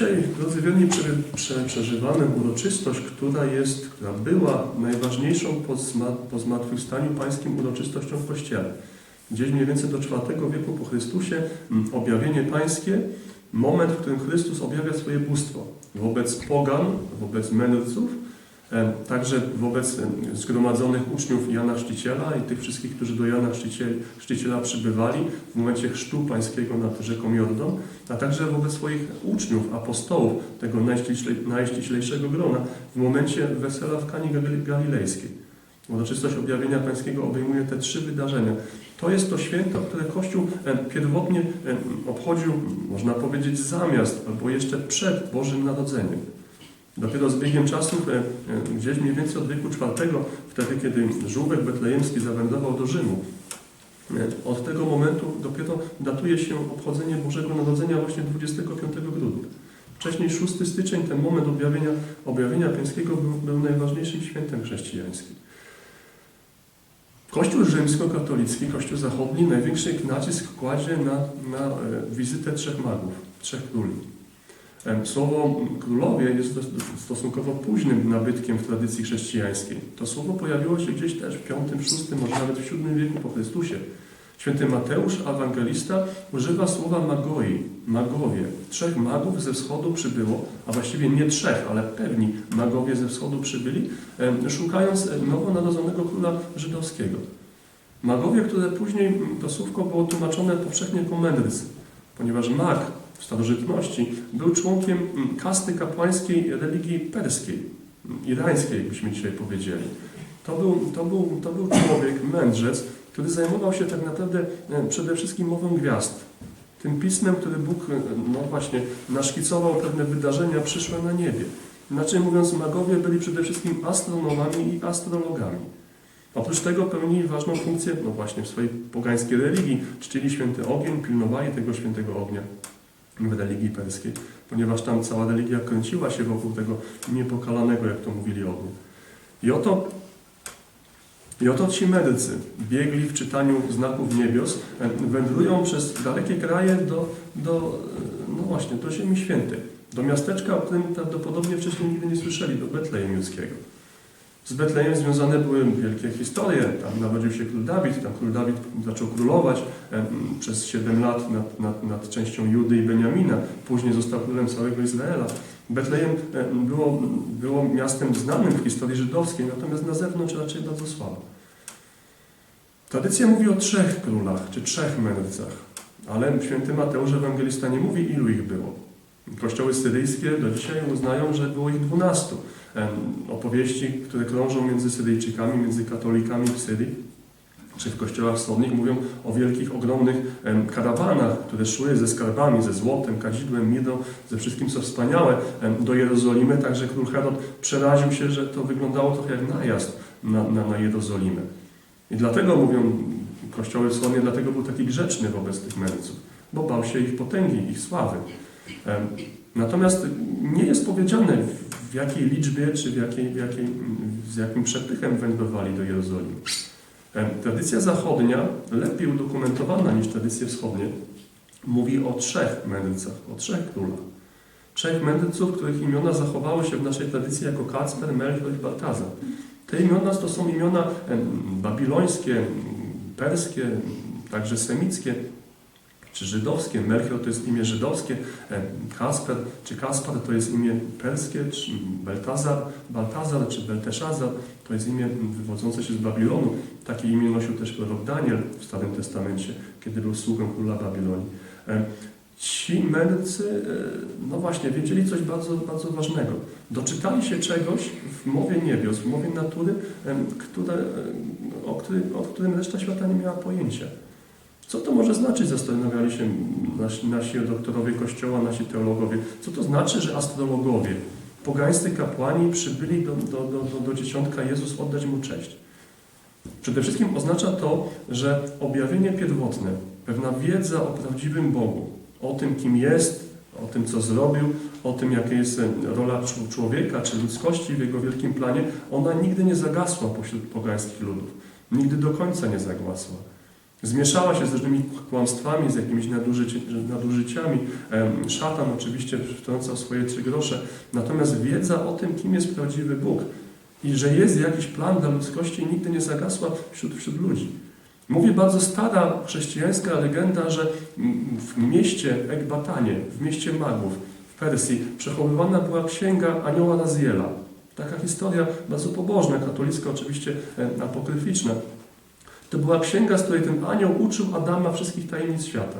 Dzisiaj, drodzy wierni, prze, prze, przeżywamy uroczystość, która jest, która była najważniejszą po, zma, po zmartwychwstaniu pańskim uroczystością w Kościele. Gdzieś mniej więcej do IV wieku po Chrystusie objawienie pańskie, moment, w którym Chrystus objawia swoje bóstwo wobec pogan, wobec mędrców, także wobec zgromadzonych uczniów Jana Chrzciciela i tych wszystkich, którzy do Jana Chrzciciela, przybywali w momencie chrztu pańskiego nad rzeką Jordan, a także wobec swoich uczniów, apostołów, tego najściślej, najściślejszego grona, w momencie wesela w Kani Gali- Galilejskiej. Uroczystość objawienia pańskiego obejmuje te trzy wydarzenia. To jest to święto, które Kościół pierwotnie obchodził, można powiedzieć, zamiast albo jeszcze przed Bożym Narodzeniem. Dopiero z biegiem czasów, e, e, gdzieś mniej więcej od wieku IV, wtedy kiedy żółwek betlejemski zawędrował do Rzymu, e, od tego momentu dopiero datuje się obchodzenie Bożego Narodzenia właśnie 25 grudnia. Wcześniej 6 styczeń, ten moment objawienia, objawienia pańskiego był, był najważniejszym świętem chrześcijańskim. Kościół rzymskokatolicki, Kościół zachodni, największy nacisk kładzie na, na wizytę trzech magów, trzech króli. Słowo królowie jest stosunkowo późnym nabytkiem w tradycji chrześcijańskiej. To słowo pojawiło się gdzieś też w V, VI, może nawet w VII wieku po Chrystusie. Święty Mateusz, ewangelista, używa słowa magoi, magowie. Trzech magów ze wschodu przybyło, a właściwie nie trzech, ale pewni magowie ze wschodu przybyli, szukając nowonarodzonego króla żydowskiego. Magowie, które później to słówko było tłumaczone powszechnie jako mędrcy, ponieważ mag w starożytności był członkiem m, kasty kapłańskiej religii perskiej, m, irańskiej, byśmy dzisiaj powiedzieli. To był, to był, to był człowiek, mędrzec, który zajmował się tak naprawdę e, przede wszystkim mową gwiazd. Tym pismem, który Bóg, e, no właśnie, naszkicował pewne wydarzenia przyszłe na niebie. Inaczej mówiąc, magowie byli przede wszystkim astronomami i astrologami. Oprócz tego pełnili ważną funkcję, no właśnie w swojej pogańskiej religii, czcili święty ogień, pilnowali tego świętego ognia w religii perskiej, ponieważ tam cała religia kręciła się wokół tego niepokalanego, jak to mówili ognia. I oto, i oto ci medycy biegli w czytaniu znaków niebios, wędrują przez dalekie kraje do, do, no właśnie, do Ziemi Świętej, do miasteczka, o którym prawdopodobnie wcześniej nigdy nie słyszeli, do Betlejem Judzkiego. Z Betlejem związane były wielkie historie. Tam narodził się król Dawid, tam król Dawid zaczął królować przez 7 lat nad, nad, nad częścią Judy i Beniamina. Później został królem całego Izraela. Betlejem em, było, było miastem znanym w historii żydowskiej, natomiast na zewnątrz raczej bardzo słabo. Tradycja mówi o trzech królach, czy trzech mędrcach, ale święty Mateusz Ewangelista nie mówi, ilu ich było. Kościoły syryjskie do dzisiaj uznają, że było ich dwunastu. Opowieści, które krążą między Syryjczykami, między katolikami w Syrii, czy w kościołach wschodnich, mówią o wielkich, ogromnych karawanach, które szły ze skarbami, ze złotem, kadzidłem, mirą, ze wszystkim, co wspaniałe, do Jerozolimy. Także król Herod przeraził się, że to wyglądało trochę jak najazd na, na, na Jerozolimę. I dlatego mówią kościoły wschodnie, dlatego był taki grzeczny wobec tych mędrców, bo bał się ich potęgi, ich sławy. Natomiast nie jest powiedziane, w jakiej liczbie, czy w jakiej, w jakiej, z jakim przepychem wędrowali do Jerozolimy. Tradycja zachodnia, lepiej udokumentowana niż tradycje wschodnie, mówi o trzech mędrcach, o trzech królach. Trzech mędrców, których imiona zachowały się w naszej tradycji jako Kacper, Melchior i Baltazar. Te imiona to są imiona babilońskie, perskie, także semickie, czy żydowskie. Melchior to jest imię żydowskie, em, Kasper czy Kaspar to jest imię perskie, czy Beltazar, Baltazar czy Belteszazar to jest imię wywodzące się z Babilonu. Takie imię nosił też prorok Daniel w Starym Testamencie, kiedy był sługą króla Babilonii. Em, Ci mędrcy, e, no właśnie, wiedzieli coś bardzo, bardzo ważnego. Doczytali się czegoś w mowie niebios, w mowie natury, które, o, którym, o którym reszta świata nie miała pojęcia. Co to może znaczyć, zastanawiali się nasi, nasi doktorowie Kościoła, nasi teologowie. Co to znaczy, że astrologowie, pogańscy kapłani przybyli do, do, do, do, dzieciątka Jezus oddać Mu cześć? Przede wszystkim oznacza to, że objawienie pierwotne, pewna wiedza o prawdziwym Bogu, o tym, kim jest, o tym, co zrobił, o tym, jaka jest e, rola człowieka czy ludzkości w jego wielkim planie, ona nigdy nie zagasła pośród pogańskich ludów. Nigdy do końca nie zagasła. Zmieszała się z różnymi kłamstwami, z jakimiś nadużyci, nadużyciami. Szatan oczywiście wtrącał swoje trzy grosze. Natomiast wiedza o tym, kim jest prawdziwy Bóg i że jest jakiś plan dla ludzkości, nigdy nie zagasła wśród, wśród ludzi. Mówi bardzo stara chrześcijańska legenda, że w mieście Ekbatanie, w mieście magów, w Persji, przechowywana była księga anioła Raziela. Taka historia bardzo pobożna, katolicka oczywiście apokryficzna. To była księga, z której ten anioł uczył Adama wszystkich tajemnic świata.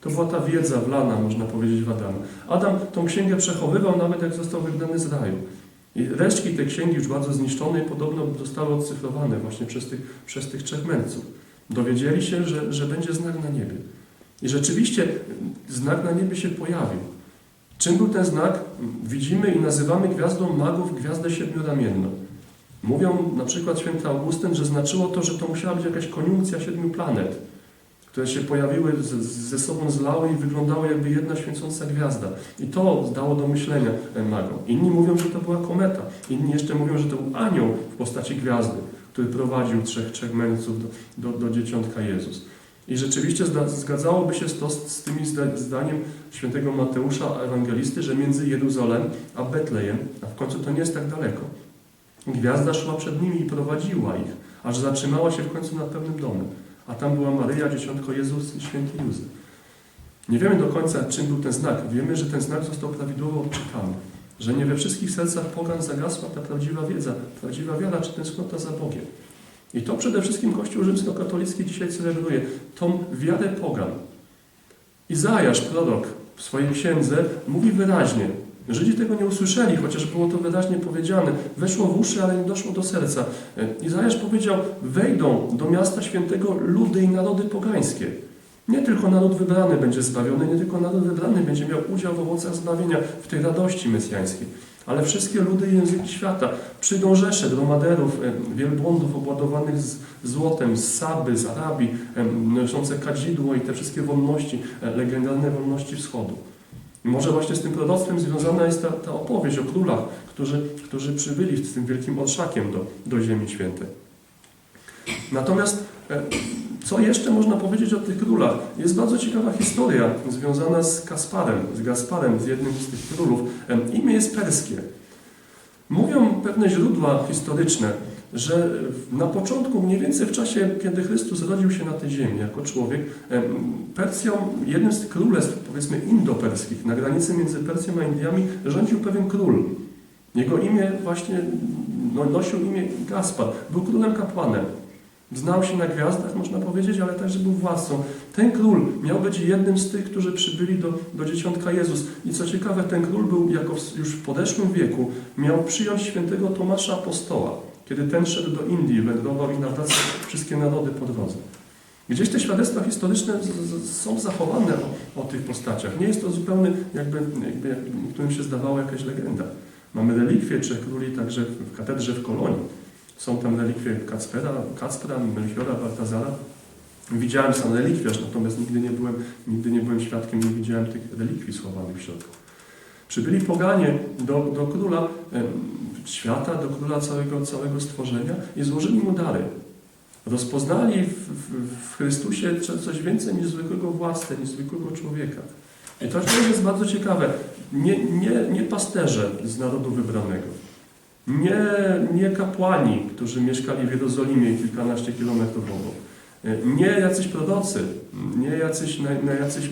To była ta wiedza wlana, można powiedzieć, w Adama. Adam tą księgę przechowywał nawet jak został wygnany z raju. I resztki tej księgi, już bardzo zniszczonej, podobno zostały odcyfrowane właśnie przez tych, przez tych trzech mędrców. Dowiedzieli się, że, że będzie znak na niebie. I rzeczywiście znak na niebie się pojawił. Czym był ten znak? Widzimy i nazywamy gwiazdą magów gwiazdę siedmioramienną. Mówią na przykład święty Augustyn, że znaczyło to, że to musiała być jakaś koniunkcja siedmiu planet, które się pojawiły, ze sobą zlały i wyglądały jakby jedna świecąca gwiazda. I to dało do myślenia magom. Inni mówią, że to była kometa. Inni jeszcze mówią, że to był anioł w postaci gwiazdy, który prowadził trzech, trzech mędrców do, do, do dzieciątka Jezus. I rzeczywiście zgadzałoby się to z, z tymi zda- zdaniem świętego Mateusza Ewangelisty, że między Jeruzalem a Betlejem, a w końcu to nie jest tak daleko. Gwiazda szła przed nimi i prowadziła ich, aż zatrzymała się w końcu nad pewnym domem. A tam była Maryja, dzieciątko Jezus i święty Józef. Nie wiemy do końca, czym był ten znak. Wiemy, że ten znak został prawidłowo odczytany. Że nie we wszystkich sercach pogan zagasła ta prawdziwa wiedza, prawdziwa wiara czy tęsknota za Bogiem. I to przede wszystkim Kościół rzymskokatolicki dzisiaj celebruje, tą wiarę pogan. Izajasz, prorok, w swojej księdze mówi wyraźnie, Żydzi tego nie usłyszeli, chociaż było to wyraźnie powiedziane. Weszło w uszy, ale nie doszło do serca. Izajasz powiedział, wejdą do miasta świętego ludy i narody pogańskie. Nie tylko naród wybrany będzie zbawiony, nie tylko naród wybrany będzie miał udział w owocach zbawienia, w tej radości mesjańskiej, ale wszystkie ludy i języki świata. Przyjdą rzesze dromaderów, e, wielbłądów obładowanych z złotem, z Saby, z Arabii, e, noszące kadzidło i te wszystkie wolności, e, legendarne wolności wschodu. I może właśnie z tym proroctwem związana jest ta, ta opowieść o królach, którzy, którzy przybyli z tym wielkim orszakiem do, do Ziemi Świętej. Natomiast e, co jeszcze można powiedzieć o tych królach? Jest bardzo ciekawa historia związana z Kasparem, z Gasparem, z jednym z tych królów. E, Imię jest perskie. Mówią pewne źródła historyczne, że na początku, mniej więcej w czasie, kiedy Chrystus rodził się na tej ziemi jako człowiek, Persją, jednym z królestw, powiedzmy indoperskich, na granicy między Persją a Indiami, rządził pewien król. Jego imię właśnie, no, nosił imię Gaspar. Był królem kapłanem. Znał się na gwiazdach, można powiedzieć, ale także był władcą. Ten król miał być jednym z tych, którzy przybyli do, do dzieciątka Jezus. I co ciekawe, ten król był jako w, już w podeszłym wieku, miał przyjąć świętego Tomasza Apostoła, kiedy ten szedł do Indii, wędrował i nawracał wszystkie narody po drodze. Gdzieś te świadectwa historyczne są zachowane o, o tych postaciach. Nie jest to zupełnie, jakby, jakby jak niektórym się zdawało, jakaś legenda. Mamy relikwie trzech króli także w katedrze w Kolonii. Są tam relikwie Kacpera, Kacpra, Melchiora, Baltazara. Widziałem sam relikwiarz, natomiast nigdy nie byłem, nigdy nie byłem świadkiem, nie widziałem tych relikwii schowanych w środku. Przybyli poganie do, do króla świata, do króla całego, całego stworzenia i złożyli mu dary. Rozpoznali w, w, w Chrystusie coś więcej niż zwykłego władcę, niż zwykłego człowieka. I to jest bardzo ciekawe. Nie, nie, nie pasterze z narodu wybranego, nie, nie kapłani, którzy mieszkali w Jerozolimie kilkanaście kilometrów obok, nie jacyś prorocy, nie jacyś, na, jacyś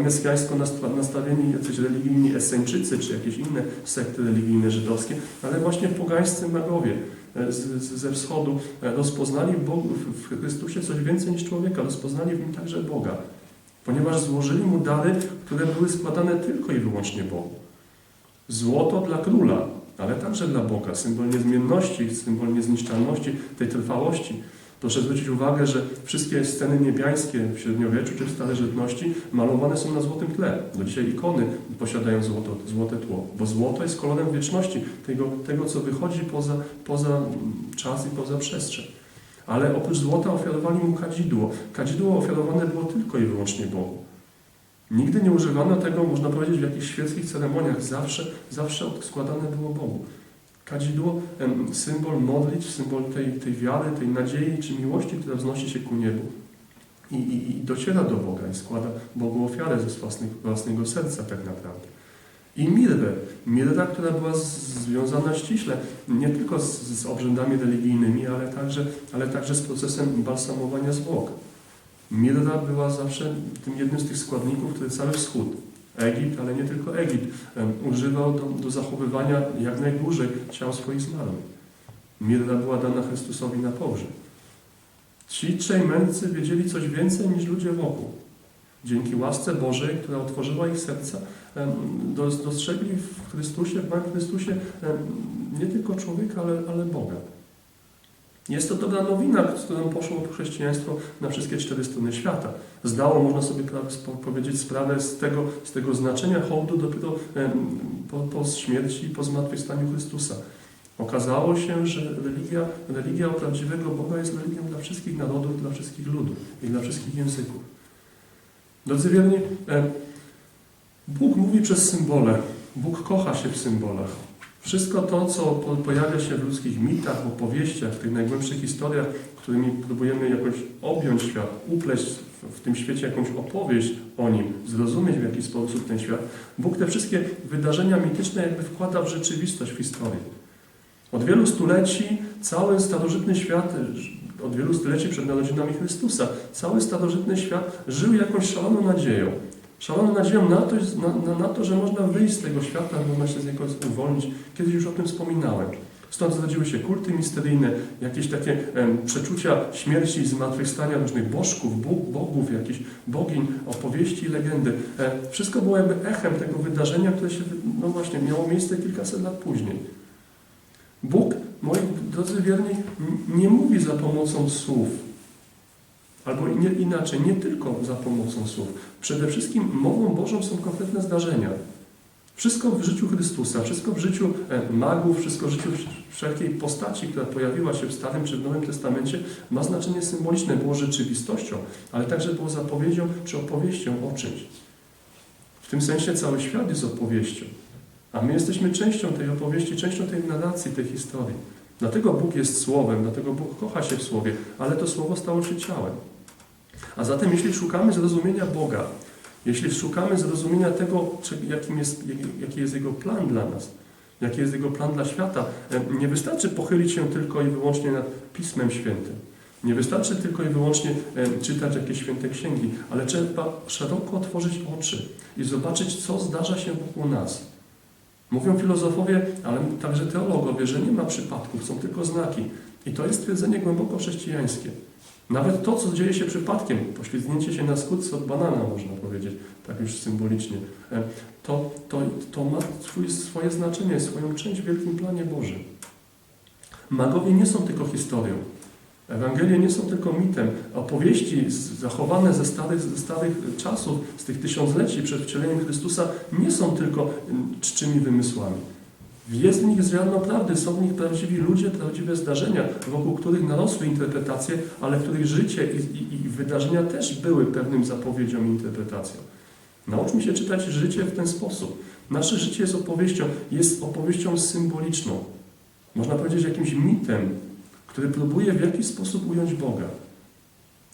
mesjańsko nasta- nastawieni jacyś religijni Eseńczycy, czy jakieś inne sekty religijne żydowskie, ale właśnie pogańscy magowie e, ze wschodu e, rozpoznali w w Chrystusie coś więcej niż człowieka, rozpoznali w nim także Boga, ponieważ złożyli mu dary, które były składane tylko i wyłącznie Bogu. Złoto dla króla, ale także dla Boga, symbol niezmienności, symbol niezniszczalności, tej trwałości. Proszę zwrócić uwagę, że wszystkie sceny niebiańskie w średniowieczu czy w starożytności malowane są na złotym tle. Do dzisiaj ikony posiadają złoto, złote tło, bo złoto jest kolorem wieczności, tego, tego co wychodzi poza, poza czas i poza przestrzeń. Ale oprócz złota ofiarowali mu kadzidło. Kadzidło ofiarowane było tylko i wyłącznie Bogu. Nigdy nie używano tego, można powiedzieć, w jakichś świeckich ceremoniach. Zawsze, zawsze składane było Bogu. Kadzidło, symbol modlitw, symbol tej, tej wiary, tej nadziei czy miłości, która wznosi się ku niebu. i, i, i dociera do Boga i składa Bogu ofiarę ze własnych, własnego serca tak naprawdę. I mirrę, mirra, która była związana ściśle nie tylko z, z obrzędami religijnymi, ale także, ale także z procesem balsamowania zwłok. Mirra była zawsze tym jednym z tych składników, który cały wschód, Egipt, ale nie tylko Egipt, używał do, do zachowywania jak najdłużej ciał swoich zmarłych. Mirra była dana Chrystusowi na pogrzeb. Ci trzej mędrcy wiedzieli coś więcej niż ludzie wokół. Dzięki łasce Bożej, która otworzyła ich serca, dostrzegli w Chrystusie, w Panu Chrystusie nie tylko człowieka, ale, ale Boga. Jest to dobra nowina, z którą poszło chrześcijaństwo na wszystkie cztery strony świata. Zdało, można sobie powiedzieć, sprawę z tego, z tego znaczenia hołdu dopiero po, po śmierci i po zmartwychwstaniu Chrystusa. Okazało się, że religia, religia prawdziwego Boga jest religią dla wszystkich narodów, dla wszystkich ludów i dla wszystkich języków. Drodzy wierni, Bóg mówi przez symbole. Bóg kocha się w symbolach. Wszystko to, co po- pojawia się w ludzkich mitach, opowieściach, w tych najgłębszych historiach, którymi próbujemy jakoś objąć świat, upleść w, tym świecie jakąś opowieść o nim, zrozumieć w jakiś sposób ten świat, Bóg te wszystkie wydarzenia mityczne jakby wkłada w rzeczywistość, w historię. Od wielu stuleci cały starożytny świat, od wielu stuleci przed narodzinami Chrystusa, cały starożytny świat żył jakąś szaloną nadzieją. Szaloną nadzieją na to, na, na, to, że można wyjść z tego świata, można się z niego uwolnić. Kiedyś już o tym wspominałem. Stąd zrodziły się kulty misteryjne, jakieś takie em, przeczucia śmierci i zmartwychwstania różnych bożków, bóg, bogów, jakichś bogiń, opowieści i legendy. E, wszystko było jakby echem tego wydarzenia, które się, no właśnie, miało miejsce kilkaset lat później. Bóg, moi drodzy wierni, nie mówi za pomocą słów, albo inaczej, nie tylko za pomocą słów. Przede wszystkim mową Bożą są konkretne zdarzenia. Wszystko w życiu Chrystusa, wszystko w życiu e, magów, wszystko w życiu wszelkiej postaci, która pojawiła się w Starym czy w Nowym Testamencie, ma znaczenie symboliczne, było rzeczywistością, ale także było zapowiedzią czy opowieścią o czymś. W tym sensie cały świat jest opowieścią. A my jesteśmy częścią tej opowieści, częścią tej narracji, tej historii. Dlatego Bóg jest Słowem, dlatego Bóg kocha się w Słowie, ale to Słowo stało się ciałem. A zatem, jeśli szukamy zrozumienia Boga, jeśli szukamy zrozumienia tego, jakim jest, jaki jest Jego plan dla nas, jaki jest Jego plan dla świata, e, nie wystarczy pochylić się tylko i wyłącznie nad Pismem Świętym. Nie wystarczy tylko i wyłącznie e, czytać jakieś święte księgi, ale trzeba szeroko otworzyć oczy i zobaczyć, co zdarza się wokół nas. Mówią filozofowie, ale także teologowie, że nie ma przypadków, są tylko znaki. I to jest twierdzenie głęboko chrześcijańskie. Nawet to, co dzieje się przypadkiem, poślizgnięcie się na skórce od banana, można powiedzieć, tak już symbolicznie, e, to, to, to ma swój, swoje znaczenie, swoją część w wielkim planie Bożym. Magowie nie są tylko historią. Ewangelie nie są tylko mitem. Opowieści zachowane ze starych, ze starych czasów, z tych tysiącleci przed wcieleniem Chrystusa, nie są tylko czczymi wymysłami. Jest w nich ziarno prawdy, są w nich prawdziwi ludzie, prawdziwe zdarzenia, wokół których narosły interpretacje, ale których życie i, i, i wydarzenia też były pewnym zapowiedzią i interpretacją. Nauczmy się czytać życie w ten sposób. Nasze życie jest opowieścią, jest opowieścią symboliczną. Można powiedzieć jakimś mitem, który próbuje w jakiś sposób ująć Boga.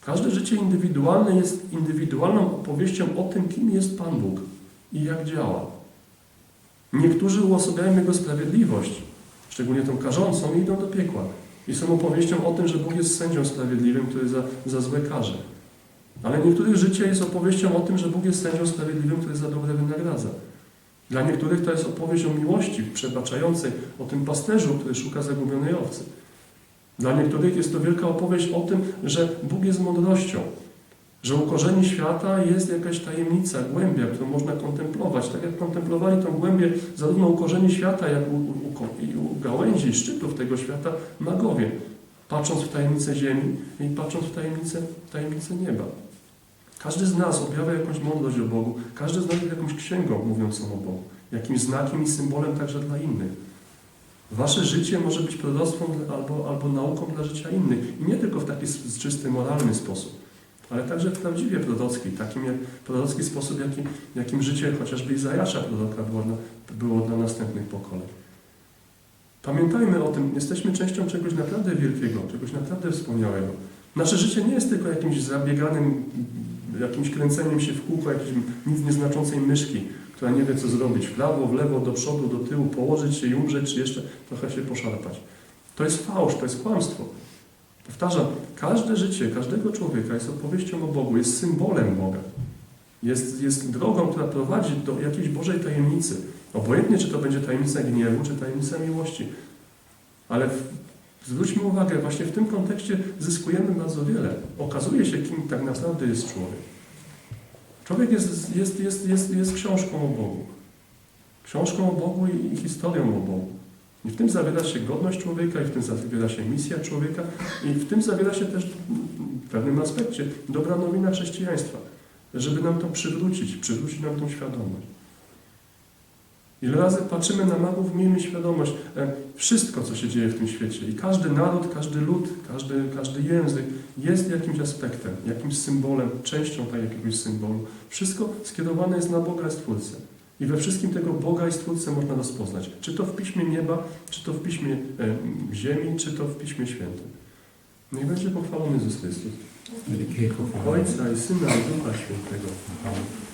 Każde życie indywidualne jest indywidualną opowieścią o tym, kim jest Pan Bóg i jak działa. Niektórzy uosabiają Jego sprawiedliwość, szczególnie tą karzącą, i idą do piekła. I są opowieścią o tym, że Bóg jest sędzią sprawiedliwym, który za, za złe karze. Ale niektórych życie jest opowieścią o tym, że Bóg jest sędzią sprawiedliwym, który za dobre wynagradza. Dla niektórych to jest opowieść o miłości przebaczającej, o tym pasterzu, który szuka zagubionej owcy. Dla niektórych jest to wielka opowieść o tym, że Bóg jest mądrością, że u korzeni świata jest jakaś tajemnica, głębia, którą można kontemplować. Tak jak kontemplowali tą głębię zarówno u korzeni świata, jak u, u, gałęzi, szczytów tego świata magowie, patrząc w tajemnicę ziemi i patrząc w tajemnicę, tajemnicę nieba. Każdy z nas objawia jakąś mądrość o Bogu, każdy z nas jest jakąś księgą mówiącą o Bogu, jakimś znakiem i symbolem także dla innych. Wasze życie może być proroctwem albo, albo nauką dla życia innych. I nie tylko w taki czysty, moralny sposób, ale także prawdziwie prorocki, takim jak prorocki sposób, jakim, jakim życie chociażby Izajasza proroka było, na, było dla następnych pokoleń. Pamiętajmy o tym, jesteśmy częścią czegoś naprawdę wielkiego, czegoś naprawdę wspaniałego. Nasze życie nie jest tylko jakimś zabieganym, jakimś kręceniem się w kółko, jakiejś nic nieznaczącej myszki, która nie wie co zrobić. W prawo, w lewo, do przodu, do tyłu, położyć się i umrzeć, czy jeszcze trochę się poszarpać. To jest fałsz, to jest kłamstwo. Powtarzam, każde życie każdego człowieka jest opowieścią o Bogu, jest symbolem Boga. Jest, jest drogą, która prowadzi do jakiejś Bożej tajemnicy. Obojętnie, czy to będzie tajemnica gniewu, czy tajemnica miłości. Ale w, zwróćmy uwagę, właśnie w tym kontekście zyskujemy bardzo wiele. Okazuje się, kim tak naprawdę jest człowiek. Człowiek jest, jest, jest, jest, jest książką o Bogu. Książką o Bogu i, i historią o Bogu. I w tym zawiera się godność człowieka, i w tym zawiera się misja człowieka, i w tym zawiera się też w pewnym aspekcie dobra nowina chrześcijaństwa, żeby nam to przywrócić, przywrócić nam tą świadomość. Ile razy patrzymy na magów, miejmy świadomość, e, wszystko, co się dzieje w tym świecie, i każdy naród, każdy lud, każdy, każdy język jest jakimś aspektem, jakimś symbolem, częścią tak jakiegoś symbolu. Wszystko skierowane jest na Boga Stwórcę. I we wszystkim tego Boga i Stwórcę można rozpoznać. Czy to w Piśmie Nieba, czy to w Piśmie e, Ziemi, czy to w Piśmie Świętym. Niech będzie pochwalony Jezus Chrystus. Ojca i Syna i Ducha Świętego. Amen.